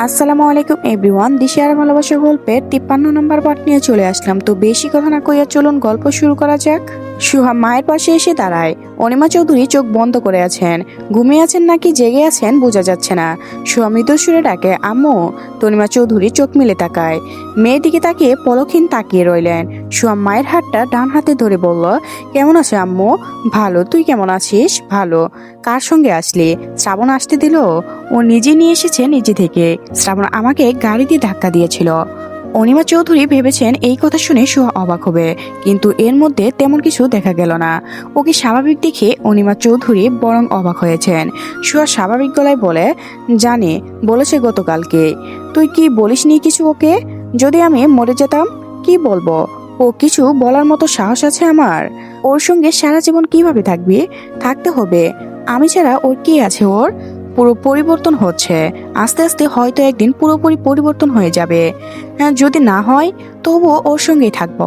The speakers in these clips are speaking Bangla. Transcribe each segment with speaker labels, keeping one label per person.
Speaker 1: আসসালামু আলাইকুম এভরিওয়ান দিশিয়ার ভালোবাসা গল্পের তিপ্পান্ন নম্বর পার্ট নিয়ে চলে আসলাম। তো বেশি কথা না কইয়া চলুন গল্প শুরু করা যাক। সুহা মায়ের পাশে এসে দাঁড়ায়। অনিমা চৌধুরী চোখ বন্ধ করে আছেন। ঘুমিয়ে আছেন নাকি জেগে আছেন বোঝা যাচ্ছে না। সুহা সুরে ডাকে, আম্মু! তনিমা চৌধুরী চোখ মিলে তাকায়। মেয়ের দিকে তাকিয়ে পলক্ষীন তাকিয়ে রইলেন। সুহা মায়ের হাতটা ডান হাতে ধরে বলল, কেমন আছে আম্মু? ভালো। তুই কেমন আছিস? ভালো। কার সঙ্গে আসলি? শ্রাবণ আসতে দিল? ও নিজে নিয়ে এসেছে নিজে থেকে। শ্রাবণ আমাকে গাড়ি দিয়ে ধাক্কা দিয়েছিল। অনিমা চৌধুরী ভেবেছেন এই কথা শুনে সুহা অবাক হবে, কিন্তু এর মধ্যে তেমন কিছু দেখা গেল না। ওকে স্বাভাবিক দেখে অনিমা চৌধুরী বরং অবাক হয়েছেন। সুহা স্বাভাবিক গলায় বলে, জানি, বলেছে গতকালকে। তুই কি বলিসনি কিছু ওকে? যদি আমি মরে যেতাম, কি বলব? ও কিছু বলার মতো সাহস আছে আমার। ওর সঙ্গে সারা জীবন কীভাবে থাকবি? থাকতে হবে। আমি ছাড়া ওর কি আছে ওর? পুরো পরিবর্তন হচ্ছে। আস্তে আস্তে হয়তো একদিন পুরোপুরি পরিবর্তন হয়ে যাবে। যদি না হয়, তবুও ওর সঙ্গেই থাকব।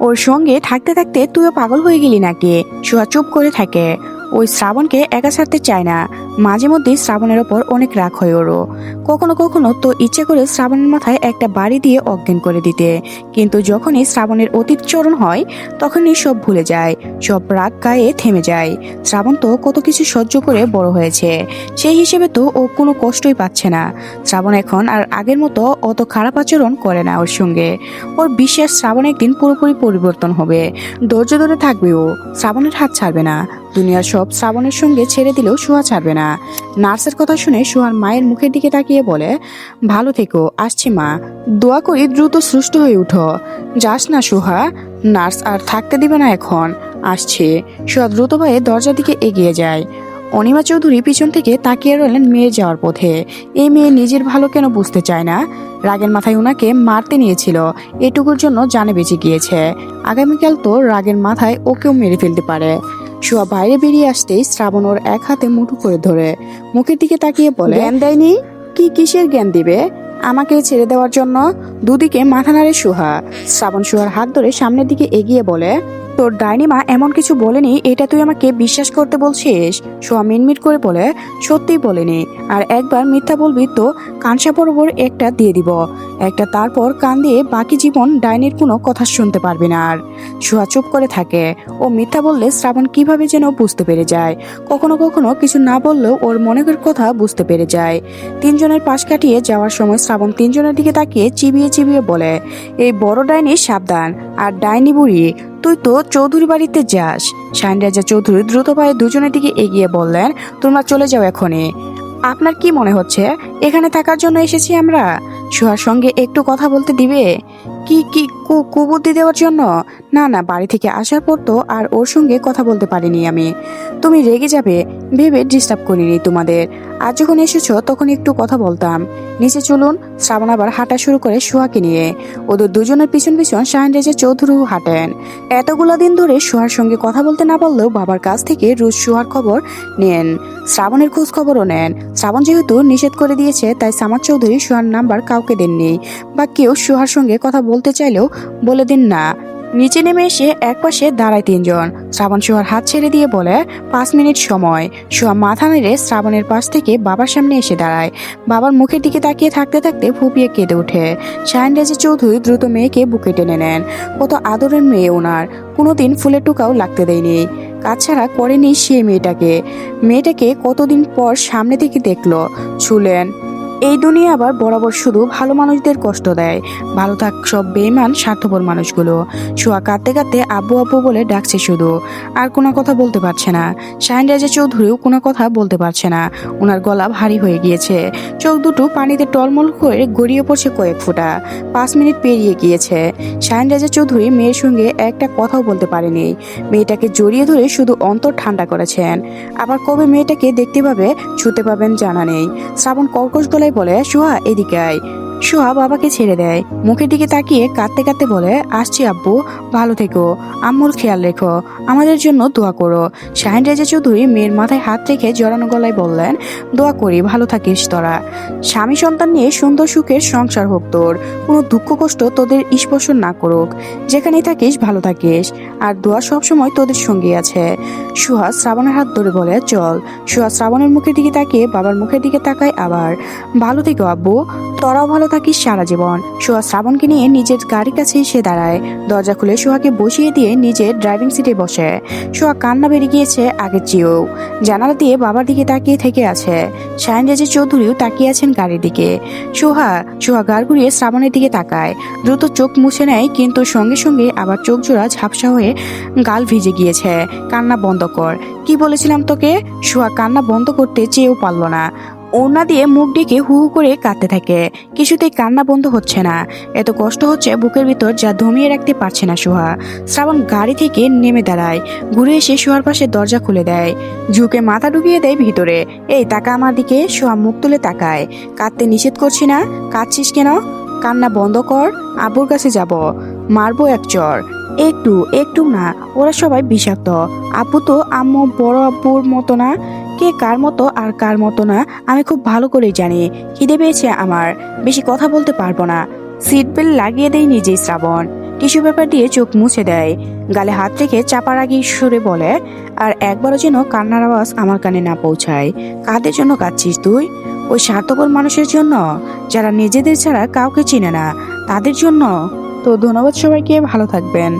Speaker 1: ওর সঙ্গে থাকতে থাকতে তুইও পাগল হয়ে গেলি নাকি? সুহা চুপ করে থাকে। ওই শ্রাবণকে একা ছাড়তে চায় না। মাঝে মধ্যে শ্রাবণের ওপর অনেক রাগ হয় ওরও। কখনো কখনো তো ইচ্ছে করে শ্রাবণের মাথায় একটা বাড়ি দিয়ে অজ্ঞান করে দিতে। কিন্তু যখনই শ্রাবণের অতীত চরণ হয়, তখনই সব ভুলে যায়, সব রাগ গায়ে থেমে যায়। শ্রাবণ তো কত কিছু সহ্য করে বড় হয়েছে। সেই হিসেবে তো ও কোনো কষ্টই পাচ্ছে না। শ্রাবণ এখন আর আগের মতো অত খারাপ আচরণ করে না ওর সঙ্গে। ওর বিশ্বাস শ্রাবণ একদিন পুরোপুরি পরিবর্তন হবে। ধৈর্য ধরে থাকবে ও। শ্রাবণের হাত ছাড়বে না। দুনিয়ার সব শ্রাবণের সঙ্গে ছেড়ে দিলেও সুহা ছাড়বে না। নার্সের কথা শুনে সুহার মায়ের মুখের দিকে তাকিয়ে বলে, ভালো থেকো, আসছি মা। দোয়া করি দ্রুত সুস্থ হয়ে উঠো। যাস না সুহা, নার্স আর থাকতে দিবে না এখন। আসছে। সুহা দ্রুত ভয়ে দরজার দিকে এগিয়ে যায়। অনিমা চৌধুরী পিছন থেকে তাকিয়ে রইলেন মেয়ে যাওয়ার পথে। এই মেয়ে নিজের ভালো কেন বুঝতে চায় না? রাগের মাথায় ওনাকে মারতে নিয়েছিল। এটুকুর জন্য জানে বেঁচে গিয়েছে। আগামীকাল তো রাগের মাথায় ওকেও মেরে ফেলতে পারে। শুয়া বাইরে বেরিয়ে আসতেই শ্রাবণ ওর এক হাতে মুঠো করে ধরে। মুখের দিকে তাকিয়ে বলে জ্ঞান দেয়নি? কি কিসের জ্ঞান দিবে? আমাকে ছেড়ে দেওয়ার জন্য দুদিকে মাথা নাড়ে সুহা শ্রাবণ সুহার হাত ধরে সামনের দিকে এগিয়ে বলে তোর ডাইনিমা এমন কিছু বলেনি, এটা তুই আমাকে বিশ্বাস করতে বলছিস? সোয়া মিনমিট করে বলে, সত্যিই বলেনি। আর একবার মিথ্যা বলবি তো কানসা বরাবর একটা দিয়ে দিব। একটা তারপর কান দিয়ে বাকি জীবন ডাইনির কোনো কথা শুনতে পারবি না আর। সোয়া চুপ করে থাকে। ও মিথ্যা বললে শ্রাবণ কীভাবে যেন বুঝতে পেরে যায়। কখনো কখনো কিছু না বললেও ওর মনের কথা বুঝতে পেরে যায়। তিনজনের পাশ কাটিয়ে যাওয়ার সময় শ্রাবণ তিনজনের দিকে তাকিয়ে চিবিয়ে চিবিয়ে বলে, এই বড় ডাইনি সাবধান। আর ডাইনি বুড়ি তুই তো চৌধুরী বাড়িতে যাস। শাইন রাজা চৌধুরী দ্রুত পায়ে দুজনের দিকে এগিয়ে বললেন, তোমরা চলে যাও এখনই। আপনার কি মনে হচ্ছে? এখানে থাকার জন্য এসেছি আমরা? সুহার সঙ্গে একটু কথা বলতে দিবে? কি, কু- কুবুদ্ধি দেওয়ার জন্য? না না, বাড়ি থেকে আসার পর তো আর ওর সঙ্গে কথা বলতে পারিনি আমি। তুমি রেগে যাবে। ভেবে ডিস্টার্ব করিনি তোমাদের। আজ যখন এসেছ, তখন একটু কথা বলতাম। নিচে চলুন, শ্রাবণ আবার হাঁটা শুরু করে সোহাকে নিয়ে। ওদের দুজনের পিছন পিছন শাহিন রেজা চৌধুরীও হাঁটেন। এতগুলো দিন ধরে সোহার সঙ্গে কথা বলতে না পারলেও বাবার কাছ থেকে রোজ সোহার খবর নেন। শ্রাবণের খোঁজ খবরও নেন। শ্রাবণ যেহেতু নিষেধ করে দিয়েছে, তাই সামাদ চৌধুরী সোহার নাম্বার কাউকে দেননি। বা কেউ সোহার সঙ্গে কথা বলতে চাইলেও বলে দিন না। নিচে নেমে এসে এক পাশে দাঁড়ায় তিনজন। শ্রাবণ সোহার হাত ছেড়ে দিয়ে বলে, পাঁচ মিনিট সময়। সোহা মাথা নেড়ে শ্রাবণের পাশ থেকে বাবার সামনে এসে দাঁড়ায়। বাবার মুখের দিকে তাকিয়ে থাকতে থাকতে ফুপিয়ে কেঁদে ওঠে। শাহিন রেজা চৌধুরী দ্রুত মেয়েকে বুকে টেনে নেন। কত আদরের মেয়ে ওনার। কোনোদিন ফুলের টুকাও লাগতে দেয়নি। কাজ ছাড়া করেনি সে মেয়েটাকে। মেয়েটাকে কতদিন পর সামনে থেকে দেখল। ছুলেন এই দুনিয়া আবার বরাবর শুধু ভালো মানুষদের কষ্ট দেয়। ভালো থাক সব বেইমান স্বার্থপর মানুষগুলো। শোয়া কাঁদতে কাঁদতে আব্বু আব্বু বলে ডাকছে শুধু। আর কোনো কথা বলতে পারছে না। শাহিন রাজা চৌধুরীও কোনো কথা বলতে পারছে না। ওনার গলা ভারী হয়ে গিয়েছে। চোখ দুটো পানিতে টলমল করে গড়িয়ে পড়ছে কয়েক ফোঁটা। পাঁচ মিনিট পেরিয়ে গিয়েছে। শাহিন রাজা চৌধুরী মেয়ের সঙ্গে একটা কথাও বলতে পারেনি। মেয়েটাকে জড়িয়ে ধরে শুধু অন্তর ঠান্ডা করেছেন। আবার কবে মেয়েটাকে দেখতে পাবে, ছুতে পাবেন জানা নেই। শ্রাবণ কর্কশ গলায় বলে সুহা এদিকে আয়। সুহা বাবাকে ছেড়ে দেয়। মুখের দিকে তাকিয়ে কাঁদতে কাঁদতে বলে, আসছি আব্বু, ভালো থেকো। আম্মুর খেয়াল রেখো। আমাদের জন্য দোয়া করো। শাহিন রেজা চৌধুরী মেয়ের মাথায় হাত রেখে জড়ানো গলায় বললেন, দোয়া করি, ভালো থাকিস তোরা। স্বামী সন্তান নিয়ে সুন্দর সুখের সংসার হোক তোর। কোনো দুঃখ কষ্ট তোদের স্পর্শ না করুক। যেখানেই থাকিস, ভালো থাকিস। আর দোয়া সবসময় তোদের সঙ্গে আছে। সুহা শ্রাবণের হাত ধরে বলে, চল। সুহা শ্রাবণের মুখের দিকে তাকিয়ে বাবার মুখের দিকে তাকায় আবার, ভালো থেকো আব্বু। তোরাও ভালো থাকিস সারা জীবন। সোহা শ্রাবণকে নিয়ে নিজের গাড়ির কাছে এসে দাঁড়ায়। দরজা খুলে সোহাকে বসিয়ে দিয়ে নিজের ড্রাইভিং সিটে বসে। সোহা কান্না বেরিয়ে গিয়েছে আগের চেয়েও। জানালা দিয়ে বাবার দিকে তাকিয়ে থেকে আছে। শাহিন চৌধুরীও তাকিয়ে আছেন গাড়ির দিকে। সোহা সোহা গাড় ঘুরিয়ে শ্রাবণের দিকে তাকায়। দ্রুত চোখ মুছে নেয়, কিন্তু সঙ্গে সঙ্গে আবার চোখ জোড়া ঝাপসা হয়ে গাল ভিজে গিয়েছে। কান্না বন্ধ কর। কি বলেছিলাম তোকে? সোহা কান্না বন্ধ করতে চেয়েও পারল না। ওড়না দিয়ে মুখ ডেকে হু হু করে কাঁদতে থাকে। কিছুতেই কান্না বন্ধ হচ্ছে না। এত কষ্ট হচ্ছে বুকের ভিতর যা ধমিয়ে রাখতে পারছে না সোহা। শ্রাবণ গাড়ি থেকে নেমে দাঁড়ায়। ঘুরে এসে সোহার পাশে দরজা খুলে দেয়। ঝুঁকে মাথা ঢুকিয়ে দেয় ভিতরে। এই, তাকা আমার দিকে। সোহা মুখ তুলে তাকায়। কাঁদতে নিষেধ করছি না? কাঁদছিস কেন? কান্না বন্ধ কর, আব্বুর কাছে যাব। মারবো এক চর। একটু একটু না, ওরা সবাই বিষাক্ত। আপু তো আম্মু, বড় আব্বুর মতো না? কে কার মতো আর কার মতো না, আমি খুব ভালো করেই জানি। খিদে পেয়েছে আমার। বেশি কথা বলতে পারব না। সিট বেল্ট লাগিয়ে দেয় নিজেই শ্রাবণ। টিস্যু পেপার দিয়ে চোখ মুছে দেয়। গালে হাত রেখে চাপার আগে সুরে বলে, আর একবারও যেন কান্নার আওয়াজ আমার কানে না পৌঁছায়। কাদের জন্য কাঁদছিস তুই? ওই স্বার্থপর মানুষের জন্য? যারা নিজেদের ছাড়া কাউকে চিনে না, তাদের জন্য? তো ধন্যবাদ সবাইকে, ভালো থাকবেন।